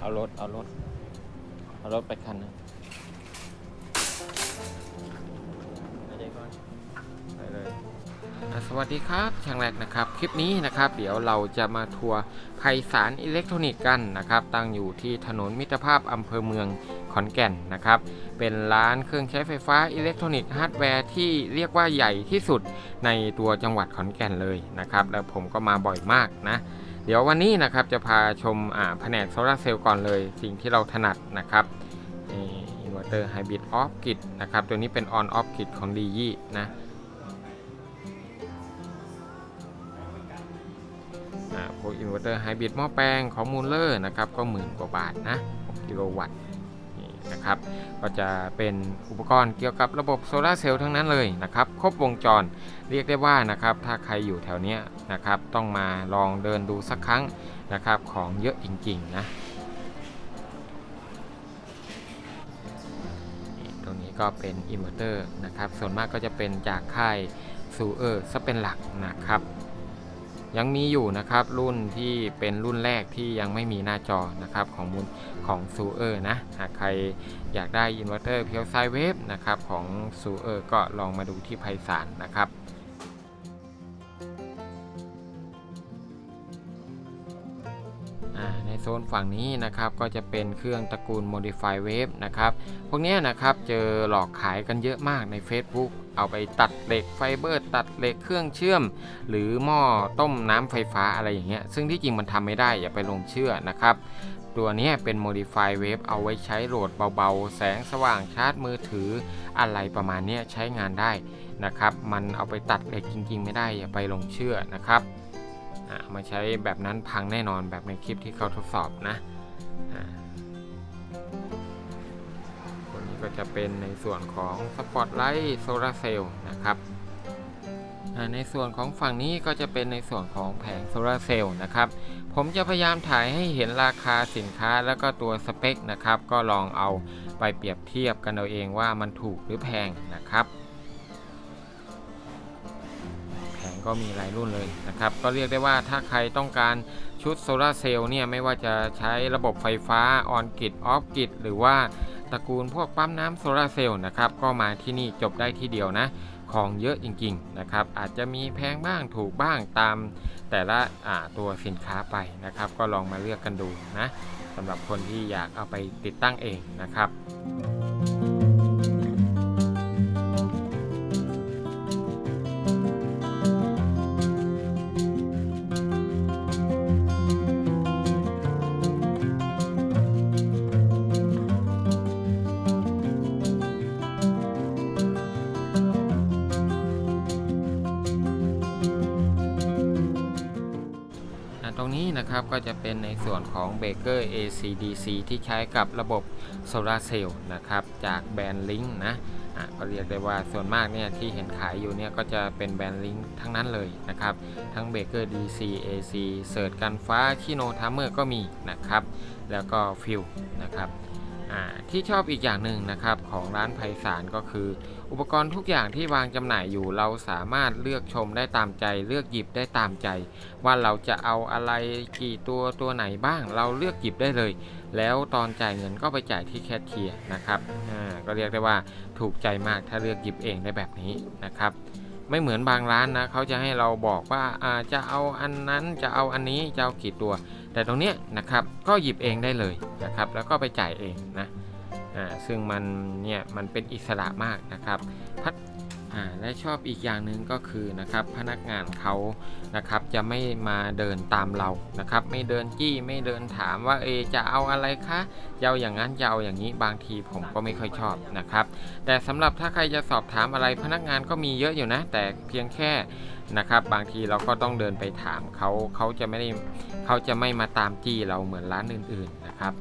เอารถ เอารถ เอารถไปคันหนึงไปเลยก่อนไปเลยอะสวัสดีครับช่างแรกนะครับ คลิปนี้นะครับ เดี๋ยวเราจะมาทัวร์ไพศาลอิเล็กทรอนิกส์กันนะครับ ตั้งอยู่ที่ถนนมิตรภาพอำเภอเมืองขอนแก่นนะครับ เป็นร้านเครื่องใช้ไฟฟ้าอิเล็กทรอนิกส์ฮาร์ดแวร์ที่เรียกว่าใหญ่ที่สุดในตัวจังหวัดขอนแก่นเลยนะครับ แล้วผมก็มาบ่อยมากนะ เดี๋ยววันนี้นะครับจะพาชมแผนกโซลาเซลล์ก่อนเลย สิ่งที่เราถนัดนะครับอินเวอร์เตอร์ไฮบริดออฟกิดนะครับตัวนี้เป็นออนออฟกิดของดียี่นะอ่าพวกอินเวอร์เตอร์ไฮบริดหม้อแปลงของมูลเลอร์นะครับก็หมื่นกว่าบาทนะ6กิโลวัตต์ นะครับ ก็จะเป็นอุปกรณ์เกี่ยวกับระบบโซลาเซลล์ทั้งนั้นเลยนะครับ ครบวงจรเรียกได้ว่านะครับ ถ้าใครอยู่แถวเนี้ยนะครับ ต้องมาลองเดินดูสักครั้งนะครับ ของเยอะจริงๆนะตรงนี้ก็เป็นอินเวอร์เตอร์นะครับ ส่วนมากก็จะเป็นจากค่ายซูเออร์ซะเป็นหลักนะครับ ยังมีอยู่นะครับรุ่นที่เป็นรุ่นแรกที่ยังไม่มีหน้าจอนะครับของมูลของซูเออร์นะหากใครอยากได้อินเวอร์เตอร์เพียวไซเวฟนะครับของซูเออร์ก็ลองมาดูที่ไพศาลนะครับ โซนฝั่งนี้นะครับก็จะเป็นเครื่องตระกูล Modify Wave นะครับพวกนี้นะครับเจอหลอกขายกันเยอะมากใน Facebook เอาไปตัดเหล็กไฟเบอร์ ตัดเหล็กเครื่องเชื่อม หรือหม้อต้มน้ำไฟฟ้าอะไรอย่างเงี้ยซึ่งที่จริงมันทำไม่ได้อย่าไปลงเชื่อนะครับตัวนี้เป็น Modify Wave เอาไว้ใช้โหลดเบาๆ แสงสว่างชาร์จมือถืออะไรประมาณนี้ใช้งานได้นะครับ มันเอาไปตัดเหล็กจริงๆ ไม่ได้อย่าไปลงเชื่อนะครับ มาใช้แบบนั้นพังแน่นอนแบบในคลิปที่เขาทดสอบนะตัวนี้ก็จะเป็นในส่วนของสปอตไลท์โซลาเซลล์นะครับในส่วนของฝั่งนี้ก็จะเป็นในส่วนของแผงโซลาเซลล์นะครับ ผมจะพยายามถ่ายให้เห็นราคาสินค้าแล้วก็ตัวสเปคนะครับ ก็ลองเอาไปเปรียบเทียบกันเอาเองว่ามันถูกหรือแพงนะครับ ก็มีหลายรุ่นเลยนะครับ ก็เรียกได้ว่าถ้าใครต้องการชุดโซลาร์เซลล์เนี่ยไม่ว่าจะใช้ระบบไฟฟ้าออนกิดออฟกิดหรือว่าตระกูลพวกปั๊มน้ำโซลาร์เซลล์นะครับก็มาที่นี่จบได้ที่เดียวนะ ของเยอะจริงๆนะครับอาจจะมีแพงบ้างถูกบ้างตามแต่ละตัวสินค้าไปนะครับ ก็ลองมาเลือกกันดูนะสำหรับคนที่อยากเอาไปติดตั้งเองนะครับ รงนี้นะครับก็จะเป็นในส่วนของเบเกอร์ ACDC ที่ใช้กับระบบโซลาเซลล์นะครับจากแบรนด์ลิงนะอะก็เรียกได้ว่าส่วนมากเนี่ยที่เห็นขายอยู่เนี่ยก็จะเป็นแบรนด์ลิงทั้งนั้นเลยนะครับ ทั้งเบเกอร์ DC AC เสิร์ชกันฟ้าชิโนทามเมอร์ก็มีนะครับ แล้วก็ฟิลนะครับ ที่ชอบอีกอย่างหนึ่งนะครับของร้านไพศาลก็คือ อุปกรณ์ทุกอย่างที่วางจำหน่ายอยู่ เราสามารถเลือกชมได้ตามใจ เลือกหยิบได้ตามใจ ว่าเราจะเอาอะไรกี่ตัวตัวไหนบ้าง เราเลือกหยิบได้เลย แล้วตอนจ่ายเงินก็ไปจ่ายที่แคชเชียร์นะครับก็เรียกได้ว่าถูกใจมากถ้าเลือกหยิบเองได้แบบนี้นะครับ ไม่เหมือนบางร้านนะเขาจะให้เราบอกว่าอาจะเอาอันนั้นจะเอาอันนี้จะเอากี่ตัว แต่ตรงเนี้ยนะครับก็หยิบเองได้เลยนะครับ แล้วก็ไปจ่ายเองนะอ่าซึ่งมันเนี่ยมันเป็นอิสระมากนะครับพัด อ่าและชอบอีกอย่างหนึ่งก็คือนะครับพนักงานเขานะครับจะไม่มาเดินตามเรานะครับไม่เดินจี้ไม่เดินถามว่าเอจะเอาอะไรคะจะเอาอย่างนั้นจะเอาอย่างนี้บางทีผมก็ไม่ค่อยชอบนะครับแต่สำหรับถ้าใครจะสอบถามอะไรพนักงานก็มีเยอะอยู่นะ แต่เพียงแค่ นะครับ บางทีเราก็ต้องเดินไปถามเขาเขาจะไม่ได้เขาจะไม่มาตามจี้เราเหมือนร้านอื่น ๆนะครับ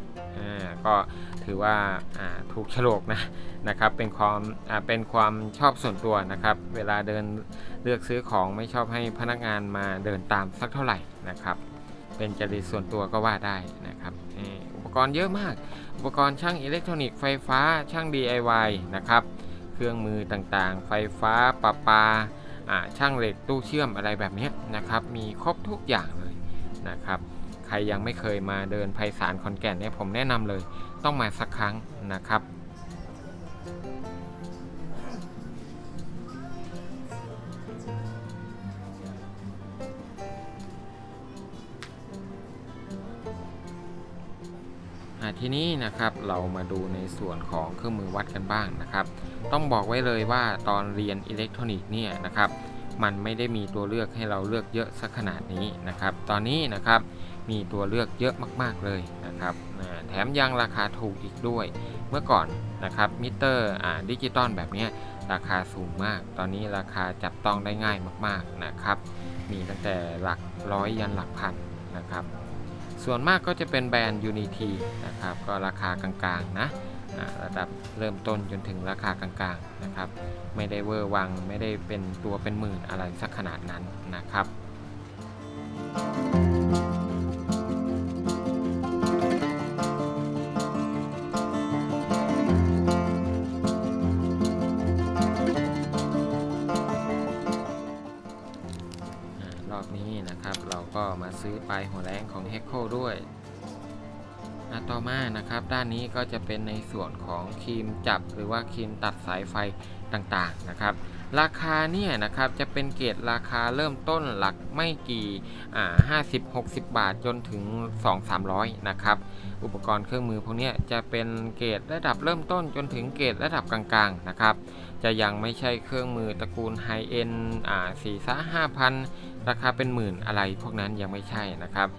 ก็ถือว่าถูกฉลกนะนะครับเป็นความเป็นความชอบส่วนตัวนะครับ เวลาเดินเลือกซื้อของไม่ชอบให้พนักงานมาเดินตามสักเท่าไหร่นะครับ เป็นจริตส่วนตัวก็ว่าได้นะครับอุปกรณ์เยอะมาก อุปกรณ์ช่างอิเล็กทรอนิกส์ไฟฟ้าช่าง DIY นะครับ เครื่องมือต่างๆ ไฟฟ้าประปาอ่า ช่างเหล็กตู้เชื่อมอะไรแบบนี้นะครับมีครบทุกอย่างเลยนะครับใใครยังไม่เคยมาเดินไพศาลขอนแก่นเนี่ยผมแนะนำเลยต้องมาสักครั้งนะครับ ทีนี้นะครับเรามาดูในส่วนของเครื่องมือวัดกันบ้างนะครับ ต้องบอกไว้เลยว่าตอนเรียนอิเล็กทรอนิกส์เนี่ยนะครับมันไม่ได้มีตัวเลือกให้เราเลือกเยอะสักขนาดนี้นะครับ ตอนนี้นะครับมีตัวเลือกเยอะมาก ๆเลยนะครับแถมยังราคาถูกอีกด้วย เมื่อก่อนนะครับมิเตอร์ดิจิตอลแบบนี้ราคาสูงมาก ตอนนี้ราคาจับต้องได้ง่ายมากๆนะครับ มีตั้งแต่หลักร้อยยันหลักพันนะครับ ส่วนมากก็จะเป็นแบรนด์ Unity นะครับ ก็ราคากลางๆนะระดับเริ่มต้นจนถึงราคากลางๆนะครับ ไม่ได้เวอร์วัง ไม่ได้เป็นตัวเป็นหมื่นอะไรสักขนาดนั้นนะครับอ่ ซื้อปลายหัวแรงของ h e c k o ด้วยอะต่อมานะครับด้านนี้ก็จะเป็นในส่วนของครีมจับหรือว่าครีมตัดสายไฟต่างๆนะครับ ราคาเนี่ยนะครับจะเป็นเกรดราคาเริ่มต้นหลักไม่กี่อ่า50-60 บาทจนถึง 2-300 นะครับ อุปกรณ์เครื่องมือพวกนี้จะเป็นเกรดระดับเริ่มต้นจนถึงเกรดระดับกลางๆนะครับ จะยังไม่ใช่เครื่องมือตระกูลไฮเอ็นอ่าสี่สห้าพันราคาเป็นหมื่นอะไรพวกนั้นยังไม่ใช่นะครับ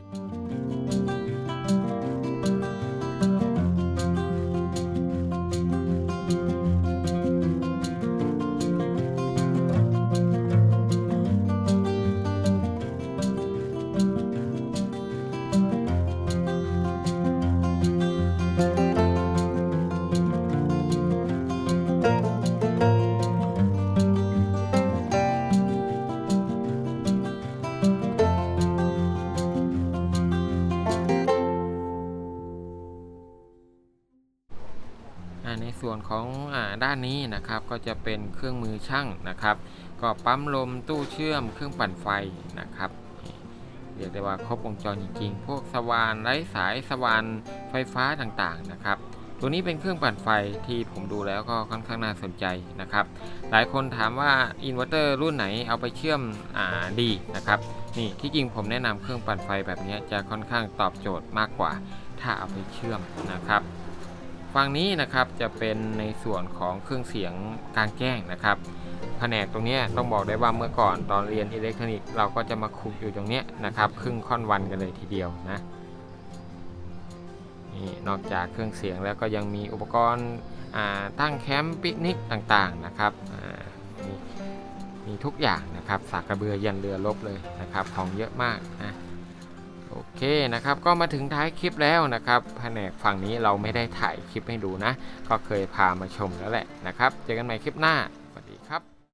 าด้านนี้นะครับก็จะเป็นเครื่องมือช่างนะครับ ก็ปั๊มลมตู้เชื่อมเครื่องปั่นไฟนะครับเรียกได้ว่าครบวงจรจริงๆ พวกสว่านไร้สายสว่านไฟฟ้าต่างๆนะครับ ตัวนี้เป็นเครื่องปั่นไฟที่ผมดูแล้วก็ค่อนข้างน่าสนใจนะครับ หลายคนถามว่าอินเวอร์เตอร์รุ่นไหนเอาไปเชื่อมอดีนะครับนี่ที่จริงผมแนะนำเครื่องปั่นไฟแบบนี้จะค่อนข้างตอบโจทย์มากกว่า ถ้าเอาไปเชื่อมนะครับ ฝั่งนี้นะครับจะเป็นในส่วนของเครื่องเสียงกลางแจ้งนะครับแผนกตรงนี้ต้องบอกได้ว่าเมื่อก่อนตอนเรียนอิเล็กทรอนิกส์เราก็จะมาคุกอยู่ตรงนี้นะครับครึ่งค่อนวันกันเลยทีเดียวนะนี่นอกจากเครื่องเสียงแล้วก็ยังมีอุปกรณ์ตั้งแคมป์ปิกนิกต่างๆนะครับมีมีทุกอย่างนะครับสากกระเบือยันเรือลบเลยนะครับของเยอะมากนะ อเคนะครับก็มาถึงท้ายคลิปแล้วนะครับแผนกฝั่งนี้เราไม่ได้ถ่ายคลิปให้ดูนะ ก็เคยพามาชมแล้วแหละนะครับ เจอกันใหม่คลิปหน้า